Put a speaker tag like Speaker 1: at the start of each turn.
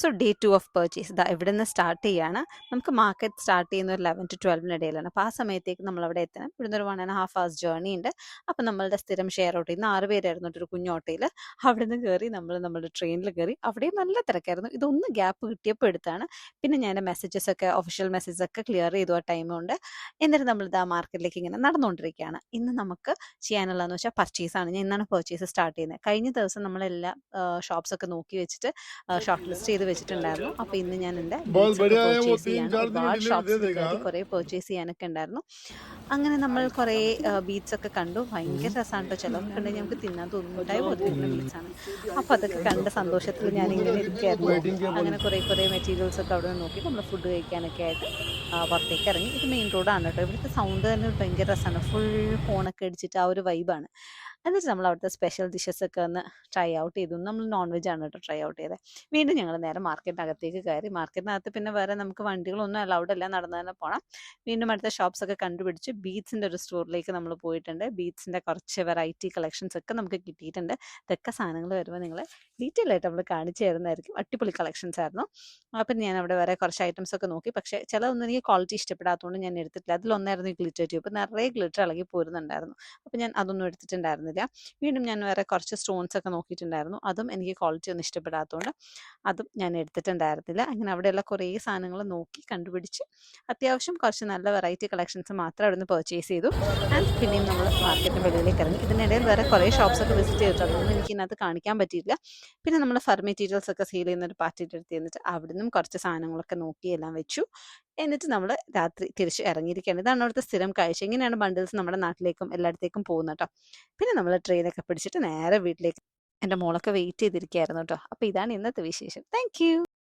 Speaker 1: So day two of purchase ഇതാ ഇവിടെ നിന്ന് സ്റ്റാർട്ട് ചെയ്യാണ്. നമുക്ക് മാർക്കറ്റ് സ്റ്റാർട്ട് ചെയ്യുന്ന ഒരു ലെവൻ ടു ട്വൽവിന് ഇടയിലാണ്. അപ്പോൾ ആ സമയത്തേക്ക് നമ്മൾ അവിടെ എത്തണം. ഇവിടുന്ന് ഒരു one and half hours journey ഉണ്ട്. അപ്പോൾ നമ്മളുടെ സ്ഥിരം ഷെയർ ഓട്ടോ ഇന്ന് ആറ് പേരായിരുന്നു ഒരു കുഞ്ഞു ഓട്ടോയിൽ അവിടെ നിന്ന് കയറി നമ്മൾ നമ്മുടെ ട്രെയിനിൽ കയറി അവിടെയും നല്ല തിരക്കായിരുന്നു. ഇതൊന്ന് ഗ്യാപ്പ് കിട്ടിയപ്പോൾ എടുത്താണ്. പിന്നെ ഞാൻ മെസ്സേജസ് ഒക്കെ ഒഫീഷ്യൽ മെസ്സേജസ് ഒക്കെ ക്ലിയർ ചെയ്തു ആ ടൈം കൊണ്ട്. എന്നിട്ട് നമ്മൾ ആ മാർക്കറ്റിലേക്ക് ഇങ്ങനെ നടന്നുകൊണ്ടിരിക്കുകയാണ്. ഇന്ന് നമുക്ക് ചെയ്യാനുള്ളതെന്ന് വെച്ചാൽ പർച്ചേസ് ആണ്. ഞാൻ ഇന്നാണ് പർച്ചേസ് സ്റ്റാർട്ട് ചെയ്യുന്നത്. കഴിഞ്ഞ ദിവസം നമ്മളെല്ലാ ഷോപ്സ് ഒക്കെ നോക്കി വെച്ചിട്ട് ഷോർട്ട് ലിസ്റ്റ് ചെയ്ത് വെച്ചിട്ടുണ്ടായിരുന്നു. അപ്പോൾ ഇന്ന് ഞാൻ എന്റെ പർച്ചേസ് ചെയ്യാൻ ഒരുപാട്
Speaker 2: ഷോപ്സിൽ
Speaker 1: കയറി കുറേ ചെയ്യാനൊക്കെ ഉണ്ടായിരുന്നു അങ്ങനെ നമ്മൾ കുറേ ബീച്ചൊക്കെ കണ്ടു. ഭയങ്കര രസമാണ് കേട്ടോ ചിലവൊക്കെ നമുക്ക് തിന്നാൻ തോന്നുന്നുണ്ടായി ബീച്ചാണ് അപ്പൊ അതൊക്കെ കണ്ട സന്തോഷത്തിൽ ഞാൻ ഇങ്ങനെ ഇരിക്കുകയായിരുന്നു അങ്ങനെ കുറേ കുറേ മെറ്റീരിയൽസ് ഒക്കെ അവിടെ നോക്കി നമ്മൾ ഫുഡ് കഴിക്കാനൊക്കെ ആയിട്ട് പുറത്തേക്ക് ഇറങ്ങി. ഇത് മെയിൻ റോഡാണ് കേട്ടോ ഇവിടുത്തെ സൗണ്ട് തന്നെ ഭയങ്കര രസമാണ്. ഫുൾ ഫോണൊക്കെ അടിച്ചിട്ട് ആ ഒരു വൈബാണ് എന്നിട്ട് നമ്മൾ അവിടുത്തെ സ്പെഷ്യൽ ഡിഷസ് ഒക്കെ ഒന്ന് ട്രൈ ഔട്ട് ചെയ്തു. നമ്മൾ നോൺ വെജ് ആണ് കേട്ടോ ട്രൈ ഔട്ട് ചെയ്തത് വീണ്ടും ഞങ്ങൾ നേരെ മാർക്കറ്റിനകത്തേക്ക് കയറി. മാർക്കറ്റിനകത്ത് പിന്നെ വേറെ നമുക്ക് വണ്ടികളൊന്നും അലൗഡ് അല്ല. നടന്നു തന്നെ പോകണം വീണ്ടും അടുത്ത ഷോപ്സ് ഒക്കെ കണ്ടുപിടിച്ച് ബീറ്റ്സിന്റെ ഒരു സ്റ്റോറിലേക്ക് നമ്മൾ പോയിട്ടുണ്ട്. ബീറ്റ്സിന്റെ കുറച്ച് വെറൈറ്റി കളക്ഷൻസ് ഒക്കെ നമുക്ക് കിട്ടിയിട്ടുണ്ട്. ഇതൊക്കെ സാധനങ്ങൾ വരുമ്പോൾ നിങ്ങൾ ഡീറ്റെയിൽ ആയിട്ട് നമ്മൾ കാണിച്ചു തരുന്നതായിരിക്കും. അടിപൊളി കളക്ഷൻസ് ആയിരുന്നു. അപ്പം ഞാൻ അവിടെ വേറെ കുറച്ച് ഐറ്റംസ് ഒക്കെ നോക്കി. പക്ഷേ ചിലതൊന്നും എനിക്ക് ക്വാളിറ്റി ഇഷ്ടപ്പെടാത്തതുകൊണ്ട് ഞാൻ എടുത്തിട്ടില്ല. അതിലൊന്നായിരുന്നു ഈ ഗ്ലിറ്റർ ട്യൂബ് നിറയെ ഗ്ലിറ്റർ ഇളകി പോരുന്നുണ്ടായിരുന്നു. അപ്പം ഞാൻ അതൊന്നും എടുത്തിട്ടുണ്ടായിരുന്നില്ല. വീണ്ടും ഞാൻ വേറെ കുറച്ച് സ്റ്റോൺസ് ഒക്കെ നോക്കിയിട്ടുണ്ടായിരുന്നു. അതും എനിക്ക് ക്വാളിറ്റി ഒന്നും ഇഷ്ടപ്പെടാത്തതുകൊണ്ട് അതും ഞാൻ എടുത്തിട്ടുണ്ടായിരുന്നില്ല. അങ്ങനെ അവിടെയുള്ള കുറേ സാധനങ്ങൾ നോക്കി കണ്ടുപിടിച്ച് അത്യാവശ്യം കുറച്ച് നല്ല വെറൈറ്റി കളക്ഷൻസ് മാത്രം അവിടെ നിന്ന് പർച്ചേസ് ചെയ്തു. ആൻഡ് പിന്നെയും നമ്മൾ മാർക്കറ്റിന് വെളിയിലേക്ക് ഇറങ്ങി. ഇതിനിടയിൽ വേറെ കുറേ ഷോപ്സ് ഒക്കെ വിസിറ്റ് ചെയ്തിട്ടുണ്ട്. അതൊന്നും എനിക്ക് ഇതിനകത്ത് കാണിക്കാൻ പറ്റിയില്ല പിന്നെ നമ്മൾ ഫർ മെറ്റീരിയൽസ് ഒക്കെ സെയിൽ ചെയ്യുന്ന ഒരു പാർട്ടിയുടെ അടുത്ത് ചെന്നിട്ട് കുറച്ച് സാധനങ്ങളൊക്കെ നോക്കി എല്ലാം വെച്ചു. എന്നിട്ട് നമ്മൾ രാത്രി തിരിച്ച് ഇറങ്ങിയിരിക്കുകയാണ് ഇതാണ് അവിടുത്തെ സ്ഥിരം കാഴ്ച. ഇങ്ങനെയാണ് ബണ്ടിൽസ് നമ്മുടെ നാട്ടിലേക്കും എല്ലായിടത്തേക്കും പോകുന്നത് കേട്ടോ പിന്നെ നമ്മൾ ട്രെയിനൊക്കെ പിടിച്ചിട്ട് നേരെ വീട്ടിലേക്ക് എന്റെ മോളൊക്കെ വെയിറ്റ് ചെയ്തിരിക്കുകയായിരുന്നു കേട്ടോ അപ്പോൾ ഇതാണ് ഇന്നത്തെ വിശേഷം. താങ്ക്